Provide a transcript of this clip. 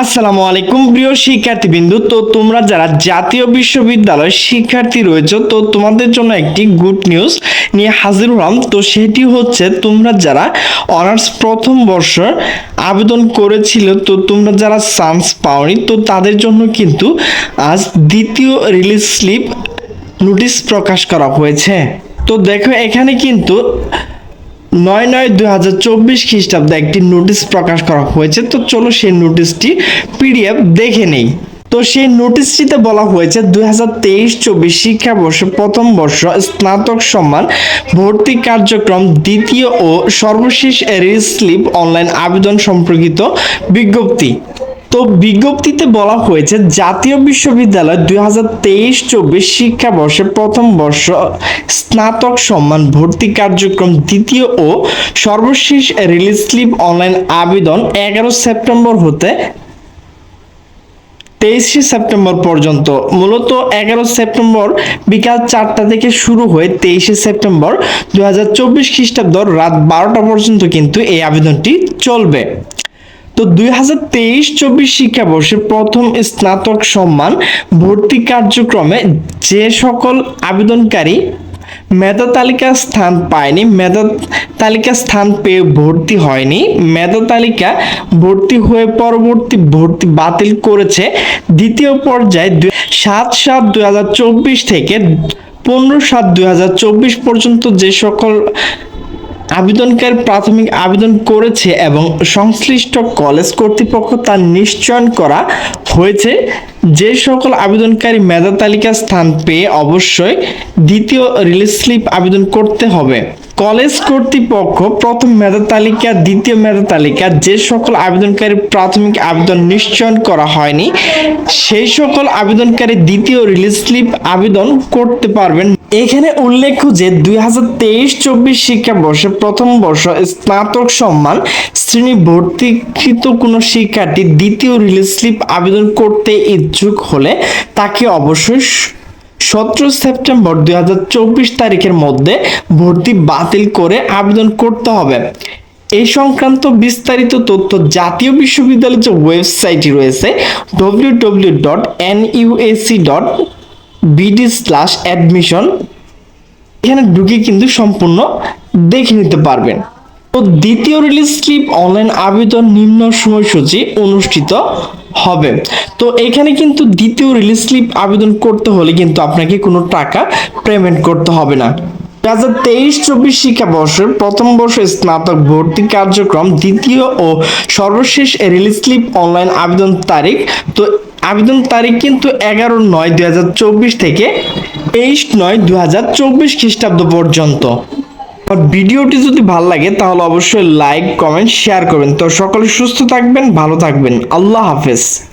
আসসালামু আলাইকুম প্রিয় শিক্ষার্থীবৃন্দু। তো তোমরা যারা জাতীয় বিশ্ববিদ্যালয়ের শিক্ষার্থী রয়েছে, তো তোমাদের জন্য একটি গুড নিউজ নিয়ে হাজির হলাম। তো সেটি হচ্ছে, তোমরা যারা অনার্স প্রথম বর্ষ আবেদন করেছিল, তো তোমরা যারা চান্স পাওনি, তো তাদের জন্য কিন্তু আজ দ্বিতীয় রিলিজ স্লিপ নোটিশ প্রকাশ করা হয়েছে। তো দেখো, এখানে কিন্তু নয় নয় দুই হাজার চব্বিশ খ্রিস্টাব্দে একটি নোটিশ প্রকাশ করা হয়েছে। তো চলো সেই নোটিশটি পিডিএফ দেখে নেই। তো সেই নোটিশটিতে বলা হয়েছে, দুই হাজার তেইশ চব্বিশ শিক্ষাবর্ষে প্রথম বর্ষ স্নাতক সম্মান ভর্তি কার্যক্রম দ্বিতীয় ও সর্বশেষ রিস্লিপ স্লিপ অনলাইন আবেদন সম্পর্কিত বিজ্ঞপ্তি। তো বিজ্ঞপ্তিতে বলা হয়েছে, জাতীয় বিশ্ববিদ্যালয় দুই হাজার তেইশ চব্বিশ শিক্ষাবর্ষে প্রথম বর্ষ স্নাতক সম্মান ভর্তি কার্যক্রম দ্বিতীয় ও সর্বশেষ রিলিজ স্লিপ অনলাইন আবেদন এগারো সেপ্টেম্বর হতে তেইশে সেপ্টেম্বর পর্যন্ত। মূলত এগারো সেপ্টেম্বর বিকাল চারটা থেকে শুরু হয়ে তেইশে সেপ্টেম্বর দু হাজার চব্বিশ খ্রিস্টাব্দ রাত বারোটা পর্যন্ত কিন্তু এই আবেদনটি চলবে। তো দুই হাজার তেইশ চব্বিশ শিক্ষাবর্ষে প্রথম স্নাতক সম্মান ভর্তি কার্যক্রমে যে সকল আবেদনকারী মেধা তালিকা স্থান পায়নি, মেধা তালিকা স্থান পেয়ে ভর্তি হয়নি, মেধা তালিকা ভর্তি হয়ে পরবর্তী ভর্তি বাতিল করেছে দ্বিতীয় পর্যায়ে সাত সাত দুই থেকে পনেরো সাত দুই পর্যন্ত যে সকল আবেদনকারী প্রাথমিক আবেদন করেছে এবং সংশ্লিষ্ট কলেজ কর্তৃপক্ষ তা নিশ্চয়ন করা হয়েছে। যে সকল আবেদনকারী মেধা তালিকা স্থান পেয়ে অবশ্যই দ্বিতীয় রিলিজ স্লিপ আবেদন করতে হবে। কলেজ কর্তৃপক্ষ প্রথম মেধা তালিকা, দ্বিতীয় মেধা তালিকা, যে সকল আবেদনকারী প্রাথমিক আবেদন নিশ্চয়ন করা হয়নি, সেই সকল আবেদনকারী দ্বিতীয় রিলিজ স্লিপ আবেদন করতে পারবেন। এখানে উল্লেখ্য যে দুই হাজার তেইশ চব্বিশ শিক্ষাবর্ষে প্রথম বর্ষ স্নাতক সম্মান, শ্রেণি ভর্তিকৃত কোনো শিক্ষার্থী দ্বিতীয় রিলিজ স্লিপ আবেদন করতে ইচ্ছুক হলে তাকে অবশ্যই সতেরো সেপ্টেম্বর দুই হাজার চব্বিশ তারিখের মধ্যে ভর্তি বাতিল করে আবেদন করতে হবে। এই সংক্রান্ত বিস্তারিত তথ্য জাতীয় বিশ্ববিদ্যালয়ের যে ওয়েবসাইটটি রয়েছে W W dot N UAC dot BD slash admission এখানে ঢুকে কিন্তু সম্পূর্ণ দেখে নিতে পারবেন। তো দ্বিতীয় রিলিজ স্লিপ অনলাইন আবেদন নিম্ন সময়সূচি অনুষ্ঠিত হবে। তো এখানে কিন্তু দ্বিতীয় রিলিজ স্লিপ আবেদন করতে হলে কিন্তু আপনাকে কোনো টাকা পেমেন্ট করতে হবে না। দু হাজার তেইশ চব্বিশ শিক্ষাবর্ষের প্রথম বর্ষ স্নাতক ভর্তি কার্যক্রম দ্বিতীয় ও সর্বশেষ রিলিজ স্লিপ অনলাইন আবেদন তারিখ। তো আবেদন তারিখ কিন্তু এগারো নয় দুই হাজার চব্বিশ থেকে তেইশ নয় দুই হাজার চব্বিশ খ্রিস্টাব্দ পর্যন্ত। ভিডিওটি যদি ভালো লাগে, তাহলে অবশ্যই লাইক কমেন্ট শেয়ার করবেন। তো সকলে সুস্থ থাকবেন, ভালো থাকবেন। আল্লাহ হাফেজ।